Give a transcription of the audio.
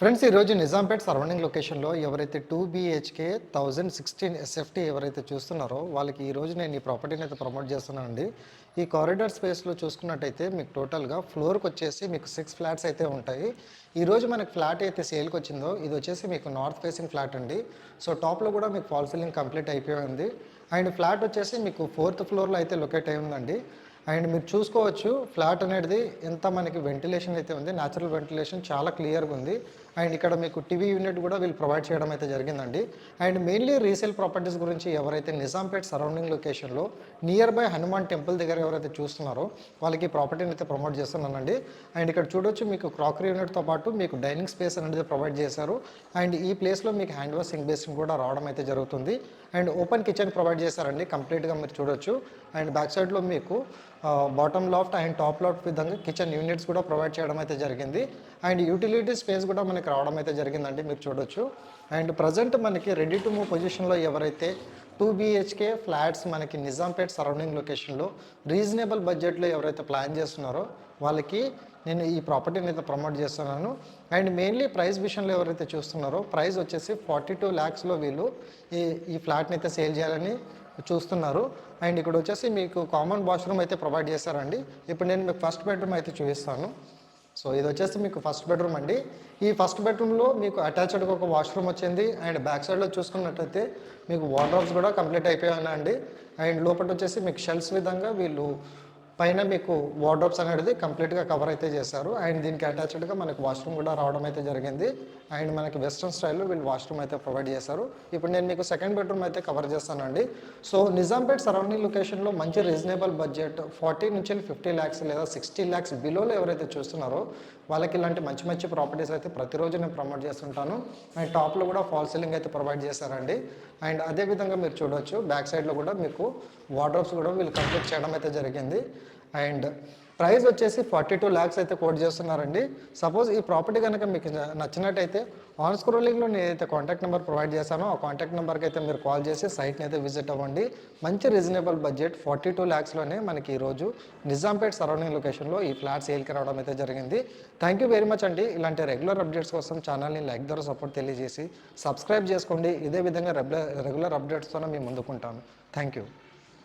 Friends ఈరోజు Nizampet surrounding లొకేషన్లో ఎవరైతే two BHK thousand sixteen SFT ఎవరైతే చూస్తున్నారో వాళ్ళకి ఈరోజు నేను ఈ ప్రాపర్టీని అయితే ప్రమోట్ చేస్తున్నానండి. ఈ కారిడార్ స్పేస్లో చూసుకున్నట్టయితే మీకు టోటల్గా ఫ్లోర్కి వచ్చేసి మీకు సిక్స్ ఫ్లాట్స్ అయితే ఉంటాయి. ఈ రోజు మనకి ఫ్లాట్ అయితే సేల్కి వచ్చిందో ఇది వచ్చేసి మీకు నార్త్ ఫేసింగ్ ఫ్లాట్ అండి. సో టాప్లో కూడా మీకు ఫాల్ సీలింగ్ కంప్లీట్ అయిపోయింది. అండ్ ఫ్లాట్ వచ్చేసి మీకు ఫోర్త్ ఫ్లోర్లో అయితే లొకేట్ అయి ఉందండి. అండ్ మీరు చూసుకోవచ్చు ఫ్లాట్ అనేది ఎంత మనకి వెంటిలేషన్ అయితే ఉంది న్యాచురల్ వెంటిలేషన్ చాలా క్లియర్గా ఉంది. అండ్ ఇక్కడ మీకు టీవీ యూనిట్ కూడా వీళ్ళు ప్రొవైడ్ చేయడం అయితే జరిగిందండి. అండ్ మెయిన్లీ రీసేల్ ప్రాపర్టీస్ గురించి ఎవరైతే నిజాంపేట్ సరౌండింగ్ లొకేషన్లో నియర్ బై హనుమాన్ టెంపుల్ దగ్గర ఎవరైతే చూస్తున్నారో వాళ్ళకి ప్రాపర్టీని అయితే ప్రమోట్ చేస్తున్నానండి. అండ్ ఇక్కడ చూడొచ్చు మీకు క్రాకరీ యూనిట్తో పాటు మీకు డైనింగ్ స్పేస్ అనేది ప్రొవైడ్ చేశారు. అండ్ ఈ ప్లేస్లో మీకు హ్యాండ్ వాషింగ్ బేసిన్ కూడా రావడం అయితే జరుగుతుంది. అండ్ ఓపెన్ కిచెన్ ప్రొవైడ్ చేశారండి కంప్లీట్గా మీరు చూడొచ్చు. అండ్ బ్యాక్ సైడ్లో మీకు bottom loft and top loft విధంగా కిచెన్ యూనిట్స్ కూడా ప్రొవైడ్ చేయడం అయితే జరిగింది. అండ్ యూటిలిటీ స్పేస్ కూడా మనకి రావడం అయితే జరిగిందండి మీరు చూడొచ్చు. అండ్ ప్రజెంట్ మనకి రెడీ టు మూవ్ పొజిషన్లో ఎవరైతే టూ బీహెచ్కే ఫ్లాట్స్ మనకి నిజాంపేట్ సరౌండింగ్ లొకేషన్లో రీజనబుల్ బడ్జెట్లో ఎవరైతే ప్లాన్ చేస్తున్నారో వాళ్ళకి నేను ఈ ప్రాపర్టీని అయితే ప్రమోట్ చేస్తున్నాను. అండ్ మెయిన్లీ ప్రైస్ విషయంలో ఎవరైతే చూస్తున్నారో ప్రైస్ వచ్చేసి ఫార్టీ టూ ల్యాక్స్లో వీళ్ళు ఈ ఈ ఫ్లాట్ని అయితే సేల్ చేయాలని చూస్తున్నారు. అండ్ ఇక్కడ వచ్చేసి మీకు కామన్ వాష్రూమ్ అయితే ప్రొవైడ్ చేశారండి. ఇప్పుడు నేను మీకు ఫస్ట్ బెడ్రూమ్ అయితే చూపిస్తాను. సో ఇది వచ్చేసి మీకు ఫస్ట్ బెడ్రూమ్ అండి. ఈ ఫస్ట్ బెడ్రూమ్లో మీకు అటాచ్డ్గా ఒక వాష్రూమ్ వచ్చింది. అండ్ బ్యాక్ సైడ్లో చూసుకున్నట్టయితే మీకు వార్డ్రోబ్స్ కూడా కంప్లీట్ అయిపోయాయండి. అండ్ లోపల వచ్చేసి మీకు షెల్స్ విధంగా వీళ్ళు పైన మీకు వార్డ్రోబ్స్ అనేది కంప్లీట్గా కవర్ అయితే చేశారు. అండ్ దీనికి అటాచ్డ్గా మనకి వాష్రూమ్ కూడా రావడం అయితే జరిగింది. అండ్ మనకి వెస్ట్రన్ స్టైల్లో వీళ్ళు వాష్రూమ్ అయితే ప్రొవైడ్ చేశారు. ఇప్పుడు నేను మీకు సెకండ్ బెడ్రూమ్ అయితే కవర్ చేస్తానండి. సో నిజాంపేట్ సరౌండింగ్ లొకేషన్లో మంచి రీజనబుల్ బడ్జెట్ ఫార్టీ నుంచి ఫిఫ్టీ ల్యాక్స్ లేదా సిక్స్టీ ల్యాక్స్ బిలోలో ఎవరైతే చూస్తున్నారో వాళ్ళకి ఇలాంటి మంచి మంచి ప్రాపర్టీస్ అయితే ప్రతిరోజు నేను ప్రమోట్ చేస్తుంటాను. అండ్ టాప్లో కూడా ఫాల్ సీలింగ్ అయితే ప్రొవైడ్ చేశారండి అండ్ అదేవిధంగా మీరు చూడొచ్చు బ్యాక్ సైడ్లో కూడా మీకు వార్డ్రోబ్స్ కూడా వీళ్ళు కంప్లీట్ చేయడం అయితే జరిగింది. అండ్ ప్రైస్ వచ్చేసి ఫార్టీ టూ ల్యాక్స్ అయితే కోట్ చేస్తున్నారండి. సపోజ్ ఈ ప్రాపర్టీ కనుక మీకు నచ్చినట్టయితే ఆన్ స్క్రోలింగ్లో నేనైతే కాంటాక్ట్ నెంబర్ ప్రొవైడ్ చేశానో. ఆ కాంటాక్ట్ నెంబర్కి అయితే మీరు కాల్ చేసి సైట్ని అయితే విజిట్ అవ్వండి. మంచి రీజనబుల్ బడ్జెట్ ఫార్టీ టూ ల్యాక్స్లోనే మనకి ఈరోజు నిజాంపేట్ సరౌండింగ్ లొకేషన్లో ఈ ఫ్లాట్ సేల్కి రావడం అయితే జరిగింది. థ్యాంక్ యూ వెరీ మచ్ అండి. ఇలాంటి రెగ్యులర్ అప్డేట్స్ కోసం ఛానల్ని లైక్ ద్వారా సపోర్ట్ తెలియజేసి సబ్స్క్రైబ్ చేసుకోండి. ఇదే విధంగా రెగ్యులర్ రెగ్యులర్ అప్డేట్స్తో మేము ముందుకుంటాను థ్యాంక్ యూ